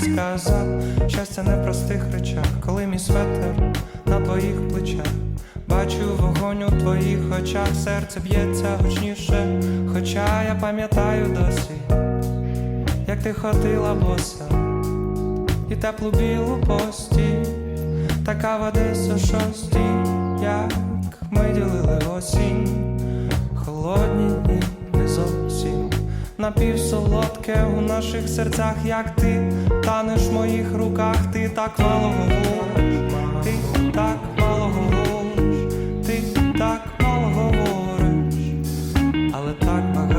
сказав, щастя не в простих речах, коли мій светер на твоїх плечах. Бачу вогонь у твоїх очах, серце б'ється гучніше, хоча я пам'ятаю досі, як ти ходила боса, і теплу білу постіль, така в Одесі о шостій, напівсолодке у наших серцях, як ти. Танеш в моїх руках, ти так мало говориш, ти так мало говориш, ти так мало говориш, але так багато.